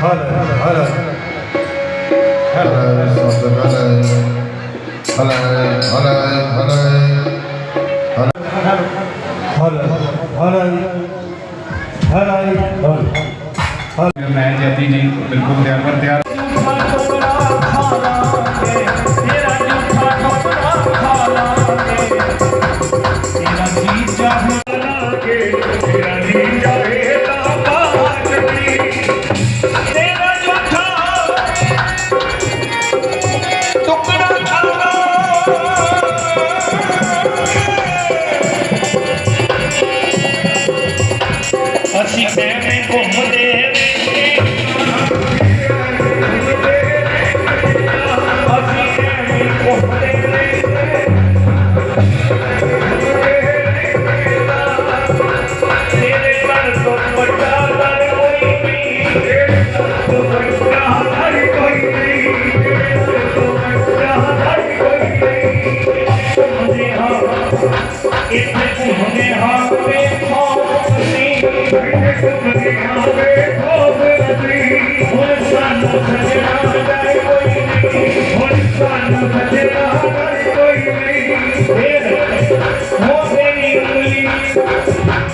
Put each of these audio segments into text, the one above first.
ਹਰ ਹਰ ਹਰ ਸਤਿ ਹਰ ਹਰ ਹਰ ਹਰ ਹਰ ਹਰ ਹਰ ਹਰ ਹਰ ਮੈਂ ਜਤੀ ਜੀ ਬਿਲਕੁਲ ਤਿਆਰ ਪਰ ਤਿਆਰ se bebem como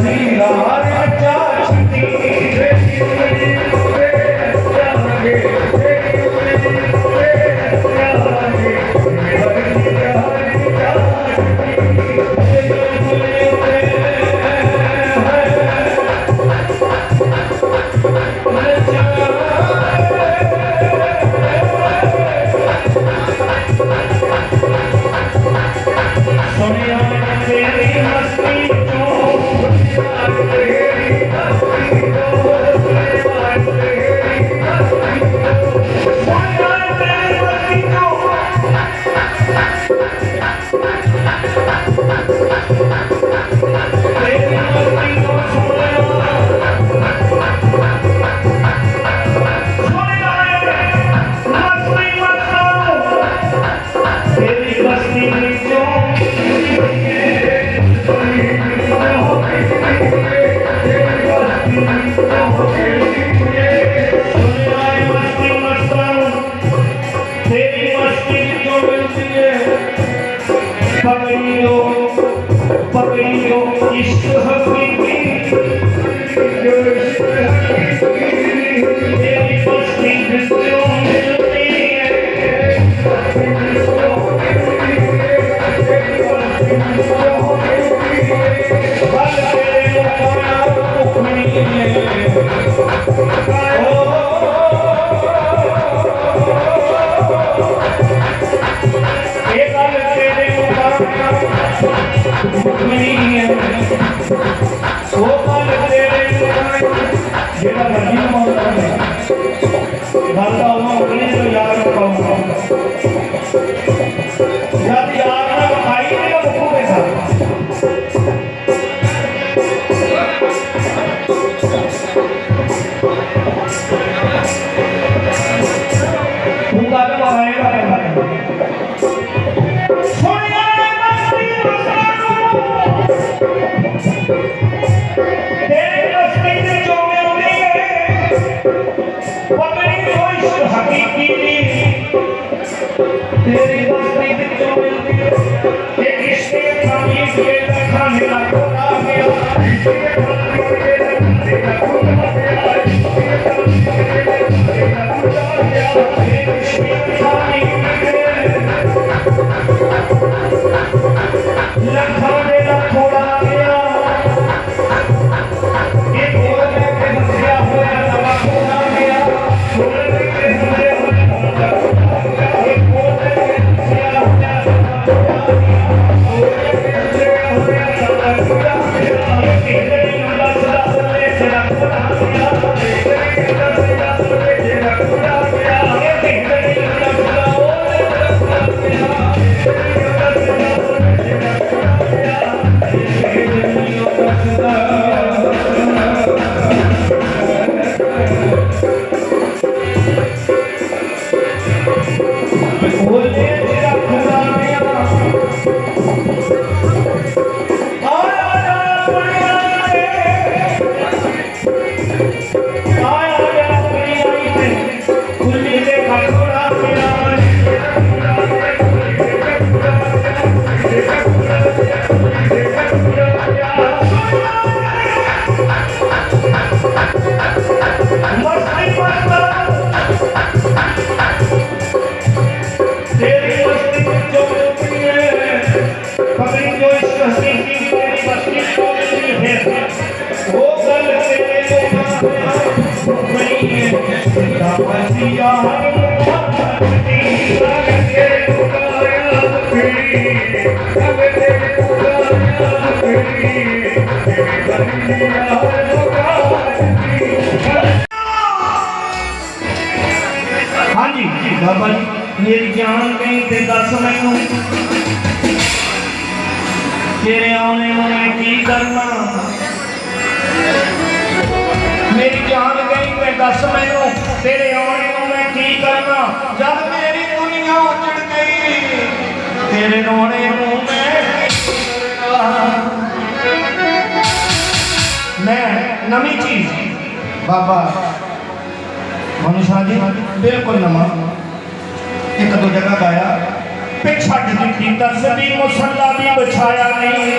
Hare Yeah. Baba ji ਯਾਰ ਦੀ ਲਗੇ ਪੁਕਾਰਿਆ ਬਖੜੀ ਲਗੇ ਪੁਕਾਰਿਆ ਬਖੜੀ ਯਾਰ ਹਾਂਜੀ ਬਾਬਾ ਜੀ ਮੇਰੀ ਤੇਰੇ ਰੋਣੇ ਨੂੰ ਮੈਂ ਕੀ ਕਰਨਾ? ਮੈਂ ਨਵੀਂ ਚੀਜ਼। ਬਾਬਾ ਮਨੂ ਸ਼ਾਹ ਜੀ, ਬਿਲਕੁਲ ਨਵਾਂ। ਇੱਕ ਦੋ ਜਗ੍ਹਾ ਗਾਇਆ। ਪਿਛੜ ਦਿੱਤੀ। ਤਸਵੀ ਮੁਸੱਲਾ ਵੀ ਵਿਛਾਇਆ ਨਹੀਂ।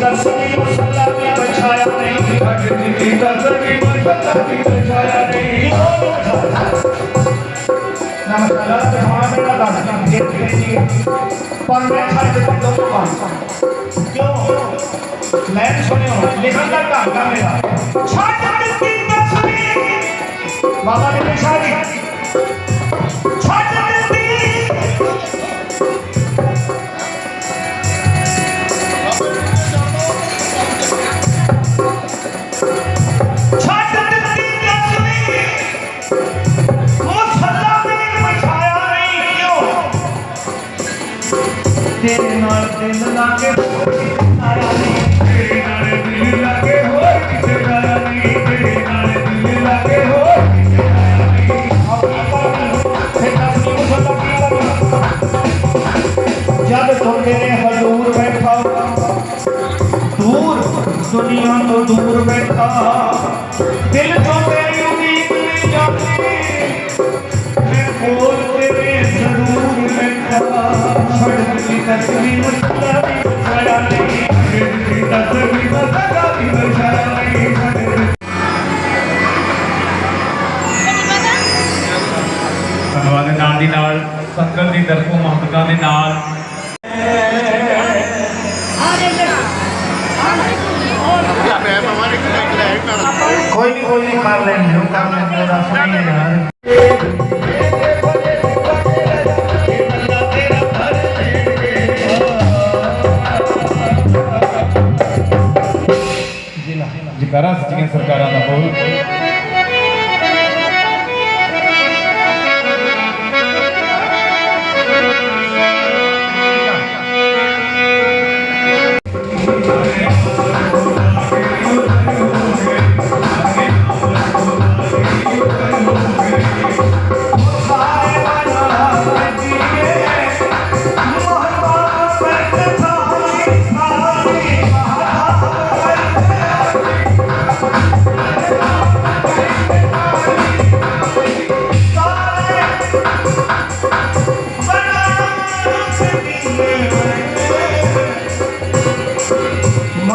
ਤਸਵੀ ਮੁਸੱਲਾ ਵੀ ਵਿਛਾਇਆ ਨਹੀਂ। ਛੱਡ ਦਿੱਤੀ ਤਸਵੀ ਮੁਸੱਲਾ ਵੀ ਵਿਛਾਇਆ ਨਹੀਂ। ਛੱਡ ਦਿੱਤੀ ਤਸਵੀ ਮੁਸੱਲਾ ਵੀ ਵਿਛਾਇਆ ਨਹੀਂ ਨਮਸਕਾਰ ਤੇ ਹਾਂ ਮੇਰਾ ਦੱਸਦਾ ਜੇ ਜੀ ਪਰ ਮੈਂ ਛੱਡ ਦਿੱਤੀ ਦੋਨੋਂ ਕੰਮ ਦੁਨੀਆ ਤੋਂ ਦੂਰ ਬੈਠਾ। ਦਿਲ ਤੋਂ ਤੇਰੀ ਉਮੀਦ ਨਹੀਂ ਜਾਂਦੀ ਮੈਂ ਕੋਲ ਤੇਰੇ ਜ਼ਰੂਰ ਬੈਠਾ। ਛੱਡ ਦਿੱਤੀ ਤਸਵੀਰ ਮੁਸਲਾ ਵੀ ਬਚਾਇਆ ਨਹੀਂ। ਛੱਡ ਦਿੱਤੀ ਤਸਵੀਰ ਮੁਸਲਾ ਵੀ ਬਚਾਇਆ ਨਹੀਂ। ਧੰਨਵਾਦ। ਦੇ ਨਾਲ ਦੀ ਨਾਲ ਸੰਗਤ ਦੀ ਦਰਪੋ ਮਹੰਤਕਾਂ ਦੇ ਨਾਲ। ਜਕਾਰਾ ਸੱਚੀਆਂ ਸਰਕਾਰਾਂ ਦਾ ਬੋਲ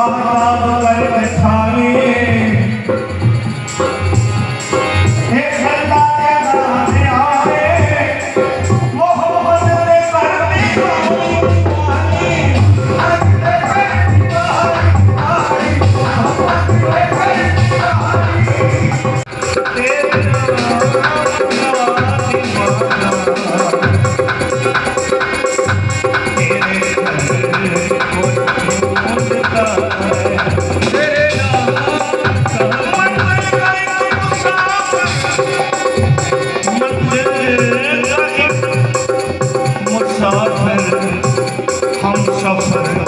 माता South Central.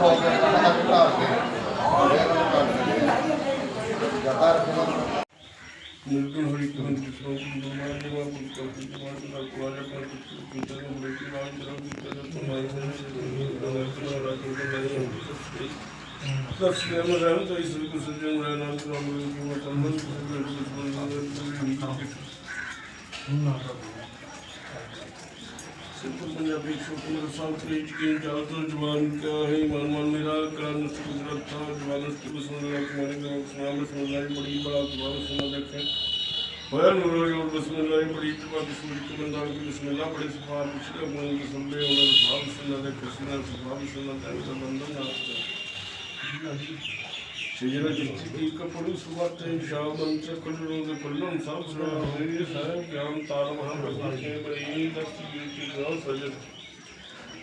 هو جتا پر او رن جو يتا ري تو نتي سوي من جو ما جو تو جو ري من جو ري من جو ري من جو ري من جو ري من جو ري من جو ري من جو ري من جو ري من جو بھی شکر رسان کریج کے جالتر جوان کیا ہے ایمان مان میرا کران اس کی تھا جوان اس کی بسم اللہ کمانے کا اسلام بسم اللہ بڑی بڑا جوان سنا دیکھیں بھائی نور اور بسم اللہ بڑی اتبا بسم اللہ کمندان کی بسم اللہ بڑی صفحہ بسم اللہ بڑی بسم اللہ اور بسم اللہ دیکھیں بسم اللہ بسم اللہ دیکھیں بسم اللہ دیکھیں بسم اللہ دیکھیں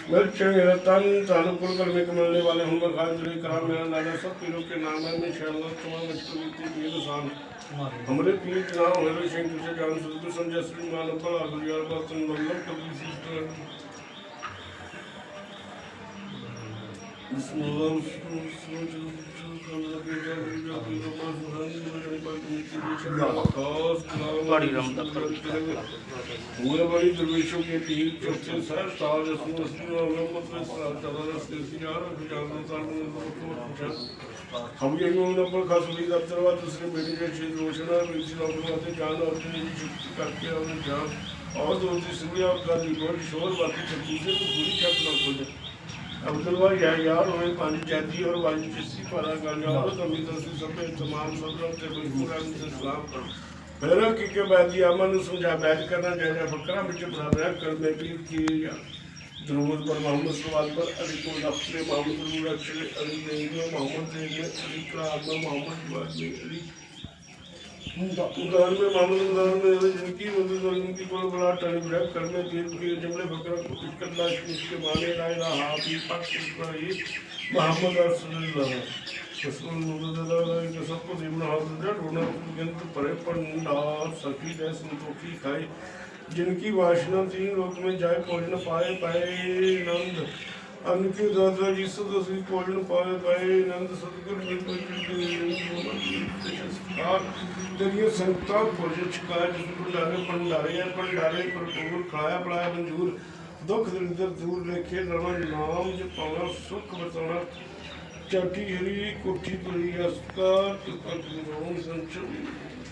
ملچنگ رتن تانو پر کرمی کمالنے والے ہوں گا خاندرے کرام میں آنالا سب پیرو کے نام ہے میں شہر اللہ تمہیں مجھکر ہوتی دیئے دسان ہمارے پیر کے نام ہوئے روی شنگ تجھے جان سلطہ سنجھے سلیم مالا پر آخر یار باستن مرلہ کبھی سیستر بسم اللہ بسم اللہ بسم اللہ तीर चौथे सर ताज असम असली और मोहम्मद में सलाम चला रस्ते से जा रहा है जान साल में तो पूछा हम ये यूं न पर खास भी दफ्तर वा दूसरे मेरी जो चीज रोशना मेरी चीज अपने हाथे जान और चीज शक्ति करके और जान और दो तीसरी आप का रिकॉर्ड शोर बाकी सब चीजें तो पूरी छत ना खोले عبداللہ یحییٰ روح پانی جہدی اور واجب جسی فرا گنجا اور تمیز اسی سمیت تمام صدروں سے مجبور ہم سے سلام کرو کی کے بعد یہ امن سمجھا بیعت کرنا، جہاں فکرہ مجھے برابرہ کرنے کی کی درود پر محمد سوال پر، علی کو نفسر محمد رول اکشر، علی نعیم محمد نعیم علی کا آدم، محمد علی۔ उदाहरण में मामले उदाहरण में जिनकी मदद और जिनकी कोई बड़ा टर्म ब्रेक करने के लिए जमले फकरा को कुछ करना इसके माने ला इलाहा हाफी पाक इब्राहिम मोहम्मद रसूलुल्लाह रसूल मुददला के सबको दिमना हाथ ढूंढना गंत परे पंडा सखी दे संतोखी खाए जिनकी वासना तीन लोक में जाए भोजन पाए पाए नंद ਅਨਕੇ ਦਾਦਾ ਜੀ ਸੋ ਤੁਸੀਂ ਕੋਲਣ ਪਾਵੇ ਪਏ ਨੰਦ ਸਤਗੁਰ ਜੀ ਕੋਈ ਜੀ ਦਰਿਓ ਸੰਤਾ ਪੁਰਜ ਚੁਕਾਇਆ ਜਿਸ ਭੰਡਾਰੇ ਭੰਡਾਰੇ ਭੰਡਾਰੇ ਭਰਪੂਰ ਖਾਇਆ ਪੜਾਇਆ ਮਨਜੂਰ ਦੁੱਖ ਦਰਿੰਦਰ ਦੂਰ ਰੇਖੇ ਰਵਾ ਨਾਮ ਜਪਾਉਣਾ ਸੁਖ ਬਤਾਉਣਾ ਚਾਟੀ ਹਰੀ, ਕੋਠੀ ਤੁਰੀ ਅਸਕਾਰ ਤੁਕਤ ਰੋਮ ਸੰਚੋ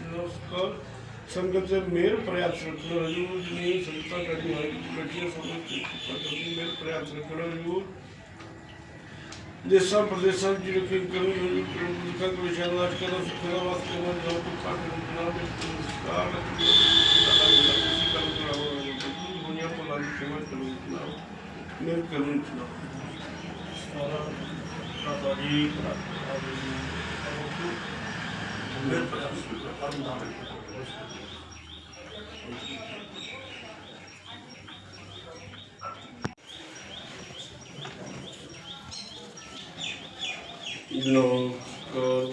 ਨਮਸਕਾਰ। ਸੰਗਤ ਸੇ ਮੇਰ ਪ੍ਰਯਾਸ ਰੱਖਣਾ ਹਜ਼ੂਰ ਜੀ ਸੰਤਾਂ ਕੜੀ ਹੋਈ ਬੈਠੀਆਂ ਸੰਗਤ ਦੀ ਕਿਰਪਾ ਕਰਨੀ ਮੇਰ ਪ੍ਰਯਾਸ ਰੱਖਣਾ ਹਜ਼ੂਰ ਦੇਸਾਂ ਪ੍ਰਦੇਸਾਂ ਦੀ ਰਖੀ ਕਰੋ ਹਜ਼ੂਰ ਪ੍ਰਭੂ ਜੀ ਦਾ ਵਿਸ਼ਾਲ ਅੱਜ ਕਰੋ ਸੁਖਦਾ ਵਾਸਤੇ ਮਨ ਜੋ ਕੋ ਕਰ ਨਾ। ਦੇ ਸੰਸਕਾਰ ਦੁਨੀਆ ਤੋਂ ਲਾਜ ਸੇਵਾ ਕਰੋ ਨਾ ਮੇਰ ਕਰੋ ਨਾ ਸਾਰਾ ਕਾਤਾ ਜੀ ਮੇਰ ਪ੍ਰਯਾਸ ਰੱਖਣਾ ਨਮਸਕਾਰ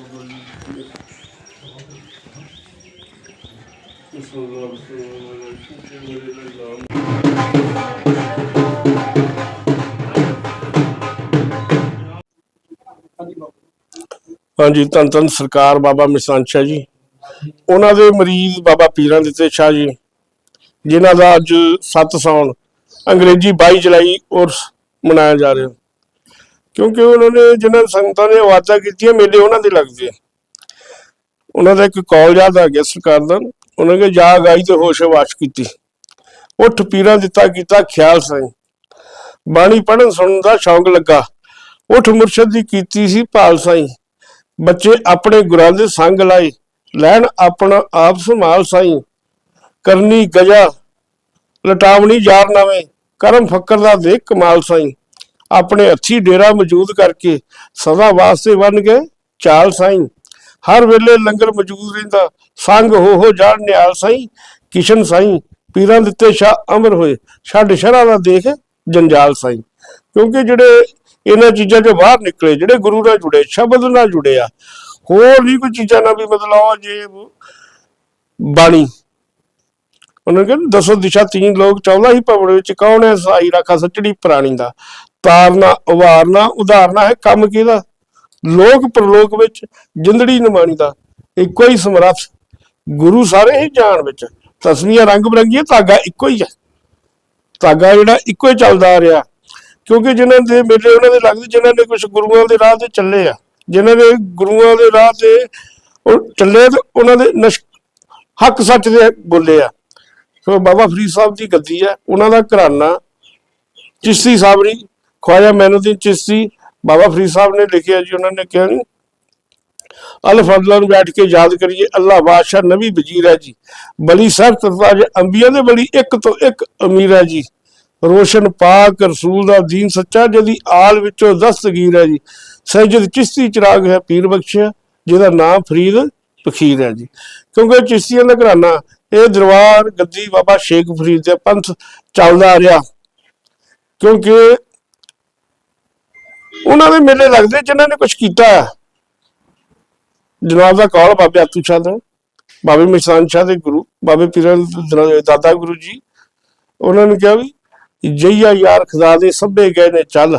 ਇਸ ਨੂੰ ਰੱਬ ਸੁਣੋ ਮੇਰੇ ਨਾਮ ਹਾਂਜੀ ਧੰਨ ਧੰਨ ਸਰਕਾਰ ਬਾਬਾ ਮਿਸਾਨ ਜੀ। ਉਹਨਾਂ ਦੇ ਮਰੀਜ਼ ਬਾਬਾ ਪੀਰਾਂ ਦਿੱਤੇ ਸ਼ਾਹ ਜੀ, ਜਿਨ੍ਹਾਂ ਦਾ ਅੱਜ 7 ਸਾਉਣ ਅੰਗਰੇਜ਼ੀ 22 ਜੁਲਾਈ ਉਰਸ ਮਨਾਇਆ ਜਾ ਰਿਹਾ। ਕਿਉਂਕਿ ਉਹਨਾਂ ਨੇ ਜਿਨ੍ਹਾਂ ਸੰਗਤਾਂ ਨੇ ਆਵਾਜ਼ਾਂ ਕੀਤੀਆਂ, ਮੇਲੇ ਉਹਨਾਂ ਦੇ ਲੱਗਦੇ ਆ। ਉਹਨਾਂ ਦਾ ਇੱਕ ਕਾਲ ਯਾਦ ਆ ਗਿਆ ਸਰਕਾਰ ਦਾ। ਉਹਨਾਂ ਨੇ ਜਾਗ ਆਈ ਤੇ ਹੋਸ਼ ਵਾਸ਼ ਕੀਤੀ। ਉੱਠ ਪੀਰਾਂ ਦਿੱਤਾ ਕੀਤਾ ਖਿਆਲ ਸਾਈ। ਬਾਣੀ ਪੜਨ ਸੁਣਨ ਦਾ ਸ਼ੌਂਕ ਲੱਗਾ। ਉੱਠ ਮੁਰਸ਼ਦ ਦੀ ਕੀਤੀ ਸੀ ਭਾਲ ਸਾਈ। ਬੱਚੇ ਆਪਣੇ ਗੁਰਾਂ ਦੇ ਸੰਗ ਲਾਏ। ਲੈਣ ਆਪਣਾ ਆਪ ਸੰਭਾਲ ਸਾਈ। ਕਰਨੀ ਗਜਾ, ਲਟਾਵਣੀ ਯਾਰ ਨਵੇਂ, ਕਰਮ ਫੱਕਰ ਦਾ ਦੇਖ ਕਮਾਲ ਸਾਈ। ਆਪਣੇ ਹੱਥੀ ਡੇਰਾ ਮੌਜੂਦ ਕਰਕੇ ਸਦਾ ਵਾਸਤੇ ਬਣ ਗਏ ਚਾਲ ਸਾਈਂ। ਹਰ ਵੇਲੇ ਲੰਗਰ ਮੌਜੂਦ ਰਹਿੰਦਾ, ਸੰਗ ਹੋ ਹੋ ਜਾਣ ਨਿਹਾਲ ਸਾਈ। ਕਿਸ਼ਨ ਸਾਈ, ਪੀਰਾਂ ਦਿੱਤੇ ਸ਼ਾ ਅਮਰ ਹੋਏ, ਛੱਡ ਸ਼ਰਾ ਦਾ ਦੇਖ ਜੰਜਾਲ ਸਾਈ। ਕਿਉਂਕਿ ਜਿਹੜੇ ਇਹਨਾਂ ਚੀਜ਼ਾਂ ਚੋਂ ਬਾਹਰ ਨਿਕਲੇ, ਜਿਹੜੇ ਗੁਰੂ ਨਾਲ ਜੁੜੇ, ਸ਼ਬਦ ਨਾਲ ਜੁੜੇ ਆ ਹੋਰ ਵੀ ਕੋਈ ਚੀਜ਼ਾਂ ਨਾਲ ਵੀ ਮਤਲਬ ਉਹ ਜੇ ਬਾਣੀ। ਉਹਨਾਂ ਕਹਿੰਦੇ ਦਸੋ ਦਿਸ਼ਾ ਤੀਨ ਲੋਕ 14 ਹੀ ਭਵਨ ਵਿੱਚ ਕੌਣ ਹੈ? ਸਾਈ ਰਾਖਾ ਸੱਚੜੀ ਪ੍ਰਾਣੀ ਦਾ। ਤਾਰਨਾ, ਉਵਾਰਨਾ, ਉਧਾਰਨਾ ਹੈ ਕੰਮ ਕਿਹਦਾ? ਲੋਕ ਪ੍ਰਲੋਕ ਵਿੱਚ, ਜਿੰਦੜੀ ਨਿਮਾਣੀ ਦਾ। ਇੱਕੋ ਹੀ ਸਮਰੱਥ। ਗੁਰੂ ਸਾਰੇ ਹੀ ਜਾਣ ਵਿੱਚ। ਤਸਵੀਆਂ ਰੰਗ ਬਰੰਗੀਆਂ, ਧਾਗਾ ਇੱਕੋ ਹੀ ਹੈ। ਧਾਗਾ ਜਿਹੜਾ ਇੱਕੋ ਹੀ ਚੱਲਦਾ ਆ ਰਿਹਾ। ਕਿਉਂਕਿ ਜਿਨ੍ਹਾਂ ਦੇ ਮੇਲੇ ਉਹਨਾਂ ਦੇ ਲੱਗਦੇ, ਜਿਨ੍ਹਾਂ ਨੇ ਕੁਝ ਗੁਰੂਆਂ ਦੇ ਰਾਹ ਤੇ ਚੱਲੇ ਆ। ਜਿਨ੍ਹਾਂ ਨੇ ਗੁਰੂਆਂ ਦੇ ਰਾਹ ਤੇ ਉਹ ਚੱਲੇ ਤੇ ਉਹਨਾਂ ਦੇ ਹੱਕ ਸੱਚ ਦੇ ਬੋਲੇ ਆ। ਸੋ ਬਾਬਾ ਫਰੀਦ ਸਾਹਿਬ ਦੀ ਗੱਦੀ ਹੈ ਉਹਨਾਂ ਦਾ ਘਰਾਨਾ, ਚਿਸ਼ਤੀ ਸਾਬਰੀ, ਖਵਾਜਾ ਮੈਨੂਦੀਨ ਚਿਸ਼ਤੀ, ਬਾਬਾ ਫਰੀਦ ਸਾਹਿਬ ਨੇ ਲਿਖਿਆ ਜੀ, ਉਹਨਾਂ ਨੇ ਕਿਹਾ ਅਲ ਫਜ਼ਲਾਂ ਨੂੰ ਬੈਠ ਕੇ ਯਾਦ ਕਰੀਏ ਅੱਲਾਹ ਬਾਦਸ਼ਾਹ ਨਬੀ ਵਜ਼ੀਰ ਹੈ ਜੀ। ਬਲੀ ਸਰ ਤਰਤਾਜ ਅੰਬੀਆਂ ਦੇ ਬਲੀ ਇੱਕ ਤੋਂ ਇੱਕ ਅਮੀਰ ਹੈ ਜੀ। ਰੋਸ਼ਨ ਪਾਕ ਰਸੂਲ ਦਾ ਦੀਨ ਸੱਚਾ, ਜਿਹਦੀ ਆਲ ਵਿੱਚੋਂ ਦਸਤਗੀਰ ਹੈ ਜੀ। ਸੈਜਦ ਚਿਸ਼ਤੀ ਚਿਰਾਗ ਹੈ ਪੀਰ ਬਖਸ਼ਿਆ, ਜਿਹਦਾ ਨਾਮ ਫਰੀਦ ਫਕੀਰ ਹੈ ਜੀ। ਕਿਉਂਕਿ ਚਿਸ਼ਤੀਆਂ ਦਾ ਘਰਾਨਾ ਇਹ ਦਰਬਾਰ ਗੱਦੀ ਬਾਬਾ ਸ਼ੇਖ ਫਰੀਦ ਦੇ ਪੰਥ ਚੱਲਦਾ ਆ ਰਿਹਾ। ਕਿਉਂਕਿ ਉਹਨਾਂ ਦੇ ਮੇਲੇ ਲੱਗਦੇ ਜਿਨ੍ਹਾਂ ਨੇ ਕੁਝ ਕੀਤਾ ਹੈ। ਜਨਾਬ ਦਾ ਕੌਲ ਬਾਬੇ ਆਤੂ ਸ਼ਾਹ ਦਾ, ਬਾਬੇ ਮਿਸਾਨ ਸ਼ਾਹ ਦੇ ਗੁਰੂ, ਬਾਬੇ ਪੀਰਾਂ ਦਾਦਾ ਗੁਰੂ ਜੀ। ਉਹਨਾਂ ਨੇ ਕਿਹਾ ਵੀ, ਜਈਆ ਯਾਰ ਖੁਦਾ ਦੇ ਸਭੇ ਗਏ ਨੇ, ਚੱਲ।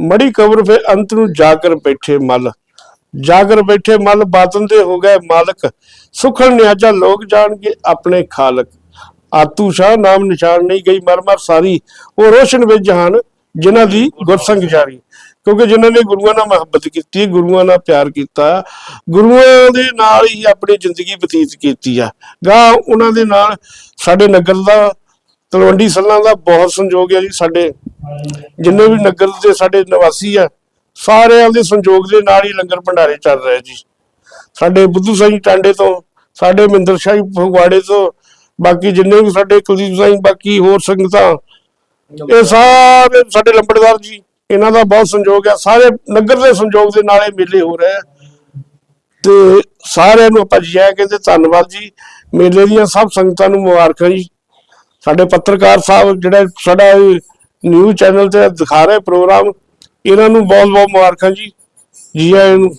ਮੜੀ ਕਬਰ ਫੇ ਅੰਤ ਨੂੰ ਜਾਗਰ ਬੈਠੇ ਮਲ। ਜਾਗਰ ਬੈਠੇ ਮਲ ਬਾਤਨ ਦੇ ਹੋ ਗਏ ਮਾਲਕ। ਸੁਖਣ ਨਿਆਜਾ ਲੋਕ ਜਾਣਗੇ ਆਪਣੇ ਖਾਲਕ। ਆਤੂ ਸ਼ਾਹ ਨਾਮ ਨਿਸ਼ਾਨ ਨਹੀਂ ਗਈ ਮਰ ਸਾਰੀ। ਉਹ ਰੋਸ਼ਨ ਵਿੱਚ ਜਹਾਨ ਜਿਨ੍ਹਾਂ ਦੀ ਗੁਰਸੰਗ ਜਾਰੀ। ਕਿਉਂਕਿ ਜਿਨ੍ਹਾਂ ਨੇ ਗੁਰੂਆਂ ਨਾਲ ਮੁਹੱਬਤ ਕੀਤੀ, ਗੁਰੂਆਂ ਨਾਲ ਪਿਆਰ ਕੀਤਾ, ਗੁਰੂਆਂ ਦੇ ਨਾਲ ਹੀ ਆਪਣੀ ਜ਼ਿੰਦਗੀ ਬਤੀਤ ਕੀਤੀ ਆ। ਗਾ ਉਹਨਾਂ ਦੇ ਨਾਲ ਸਾਡੇ ਨਗਰ ਦਾ ਤਲਵੰਡੀ ਸੱਲਾਂ ਦਾ ਬਹੁਤ ਸੰਯੋਗ ਹੈ ਜੀ ਸਾਡੇ। ਜਿੰਨੇ ਵੀ ਨਗਰ ਦੇ ਸਾਡੇ ਨਿਵਾਸੀ ਆ, ਸਾਰਿਆਂ ਦੇ ਸੰਯੋਗ ਦੇ ਨਾਲ ਹੀ ਲੰਗਰ ਭੰਡਾਰੇ ਚੱਲ ਰਹੇ ਜੀ। ਸਾਡੇ ਬੁੱਧੂ ਸਿੰਘ ਟਾਂਡੇ ਤੋਂ, ਸਾਡੇ ਮਹਿੰਦਰ ਸ਼ਾਹੀ ਫਗਵਾੜੇ ਤੋਂ, ਬਾਕੀ ਜਿੰਨੇ ਵੀ ਸਾਡੇ ਕੁਲਦੀਪ ਸਿੰਘ ਬਾਕੀ ਹੋਰ ਸੰਗਤਾਂ, ਇਹ ਸਾਰੇ ਸਾਡੇ ਲੰਬੜਦਾਰ ਜੀ, ਇਹਨਾਂ ਦਾ ਬਹੁਤ ਸੰਯੋਗ ਹੈ ਸਾਰੇ ਨਗਰ ਦੇ ਸੰਯੋਗ ਦੇ ਨਾਲ ਇਹ ਮੇਲੇ ਹੋ ਰਹੇ ਆ। ਤੇ ਸਾਰਿਆਂ ਨੂੰ ਆਪਾਂ ਜੀ ਕਹਿੰਦੇ ਧੰਨਵਾਦ ਜੀ। ਮੇਲੇ ਦੀਆਂ ਸਭ ਸੰਗਤਾਂ ਨੂੰ ਮੁਬਾਰਕਾਂ ਜੀ। ਸਾਡੇ ਪੱਤਰਕਾਰ ਸਾਹਿਬ ਜਿਹੜਾ ਸਾਡਾ ਨਿਊਜ਼ ਚੈਨਲ ਤੇ ਦਿਖਾ ਰਹੇ ਪ੍ਰੋਗਰਾਮ ਇਹਨਾਂ ਨੂੰ ਬਹੁਤ ਬਹੁਤ ਮੁਬਾਰਕਾਂ ਜੀ ਜੀ ਆਇਆਂ ਨੂੰ।